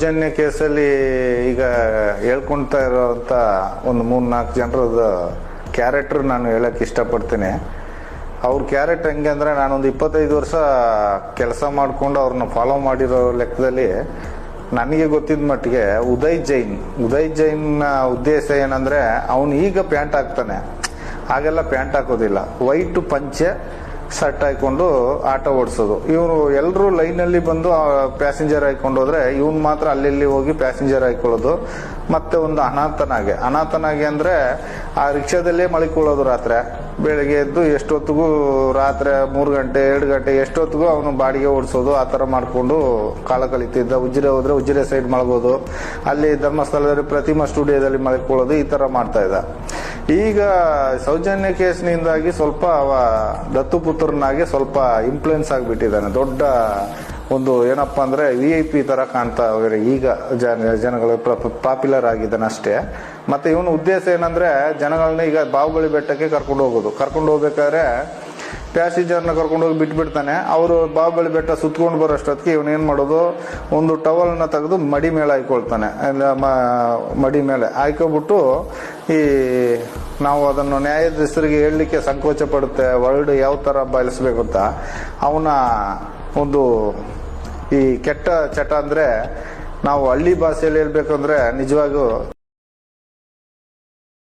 ಸೌಜನ್ಯ ಕೇಸಲ್ಲಿ ಈಗ ಹೇಳ್ಕೊಂತ ಇರೋವಂಥ ಒಂದು ಮೂರು ನಾಲ್ಕು ಜನರದ ಕ್ಯಾರೆಕ್ಟರ್ ನಾನು ಹೇಳಕ್ ಇಷ್ಟಪಡ್ತೀನಿ. ಅವ್ರ ಕ್ಯಾರೆಕ್ಟರ್ ಹೆಂಗೆ ಅಂದ್ರೆ ನಾನೊಂದು ಇಪ್ಪತ್ತೈದು ವರ್ಷ ಕೆಲಸ ಮಾಡ್ಕೊಂಡು ಅವ್ರನ್ನ ಫಾಲೋ ಮಾಡಿರೋ ಲೆಕ್ಕದಲ್ಲಿ ನನಗೆ ಗೊತ್ತಿದ್ದ ಮಟ್ಟಿಗೆ ಉದಯ್ ಜೈನ್. ಉದಯ್ ಜೈನ್ನ ಉದ್ದೇಶ ಏನಂದ್ರೆ ಅವನು ಈಗ ಪ್ಯಾಂಟ್ ಹಾಕ್ತಾನೆ. ಹಾಗೆಲ್ಲ ಪ್ಯಾಂಟ್ ಹಾಕೋದಿಲ್ಲ. ವೈಟ್ ಪಂಚೆ ಶರ್ಟ್ ಹಾಕೊಂಡು ಆಟೋ ಓಡಿಸೋದು. ಇವರು ಎಲ್ಲರೂ ಲೈನಲ್ಲಿ ಬಂದು ಪ್ಯಾಸೆಂಜರ್ ಹಾಕೊಂಡು ಹೋದ್ರೆ ಇವನ್ ಮಾತ್ರ ಅಲ್ಲಿ ಹೋಗಿ ಪ್ಯಾಸೆಂಜರ್ ಹಾಕೊಳ್ಳೋದು. ಮತ್ತೆ ಒಂದು ಅನಾಥನಾಗೆ. ಅನಾಥನಾಗೆ ಅಂದ್ರೆ ಆ ರಿಕ್ಷಾದಲ್ಲೇ ಮಳಿಕೊಳ್ಳೋದು ರಾತ್ರಿ. ಬೆಳಿಗ್ಗೆ ಎದ್ದು ಎಷ್ಟೊತ್ತಿಗೂ ರಾತ್ರಿ ಮೂರು ಗಂಟೆ, ಎರಡು ಗಂಟೆ, ಎಷ್ಟೊತ್ತಿಗೂ ಅವನು ಬಾಡಿಗೆ ಓಡಿಸೋದು. ಆ ಥರ ಮಾಡಿಕೊಂಡು ಕಾಲ ಕಳೀತಿದ್ದ. ಉಜಿರೆ ಹೋದ್ರೆ ಉಜಿರೆ ಸೈಡ್ ಮಲಗೋದು. ಅಲ್ಲಿ ಧರ್ಮಸ್ಥಳದಲ್ಲಿ ಪ್ರತಿಮಾ ಸ್ಟುಡಿಯೋದಲ್ಲಿ ಮಲ್ಕೊಳ್ಳೋದು. ಈ ಥರ ಮಾಡ್ತಾ ಇದ್ದ. ಈಗ ಸೌಜನ್ಯ ಕೇಸ್ನಿಂದಾಗಿ ಸ್ವಲ್ಪ ಅವ ದತ್ತುಪುತ್ರನಾಗೆ ಸ್ವಲ್ಪ ಇನ್ಫ್ಲುಯೆನ್ಸ್ ಆಗಿಬಿಟ್ಟಿದ್ದಾನೆ. ದೊಡ್ಡ ಒಂದು ಏನಪ್ಪ ಅಂದ್ರೆ ವಿ ಐ ಪಿ ತರ ಕಾಣ್ತಾ ಈಗ ಜನ, ಜನಗಳು ಪಾಪ್ಯುಲರ್ ಆಗಿದ್ದಾನೆ ಅಷ್ಟೇ. ಮತ್ತೆ ಇವನ ಉದ್ದೇಶ ಏನಂದ್ರೆ ಜನಗಳನ್ನ ಈಗ ಬಾಹುಬಲಿ ಬೆಟ್ಟಕ್ಕೆ ಕರ್ಕೊಂಡು ಹೋಗೋದು. ಕರ್ಕೊಂಡು ಹೋಗ್ಬೇಕಾದ್ರೆ ಪ್ಯಾಸೆಂಜರ್ನ ಕರ್ಕೊಂಡೋಗಿ ಬಿಟ್ಬಿಡ್ತಾನೆ. ಅವರು ಬಾಬಳಿ ಬೆಟ್ಟ ಸುತ್ಕೊಂಡು ಬರೋಷ್ಟೊತ್ತಿಗೆ ಇವನು ಏನು ಮಾಡೋದು? ಒಂದು ಟವಲ್ನ ತೆಗೆದು ಮಡಿ ಮೇಲೆ ಹಾಯ್ಕೊಳ್ತಾನೆ ಮಡಿ ಮೇಲೆ ಹಾಯ್ಕೊಬಿಟ್ಟು ಈ ನಾವು ಅದನ್ನು ನ್ಯಾಯಾಧೀಶರಿಗೆ ಹೇಳಲಿಕ್ಕೆ ಸಂಕೋಚ ಪಡುತ್ತೆ. ವರ್ಲ್ಡ್ ಯಾವ ಥರ ಬಾಯಿಸ್ಬೇಕು ಅಂತ. ಅವನ ಒಂದು ಈ ಕೆಟ್ಟ ಚಟ ಅಂದ್ರೆ ನಾವು ಹಳ್ಳಿ ಭಾಷೆಯಲ್ಲಿ ಹೇಳ್ಬೇಕಂದ್ರೆ ನಿಜವಾಗೂ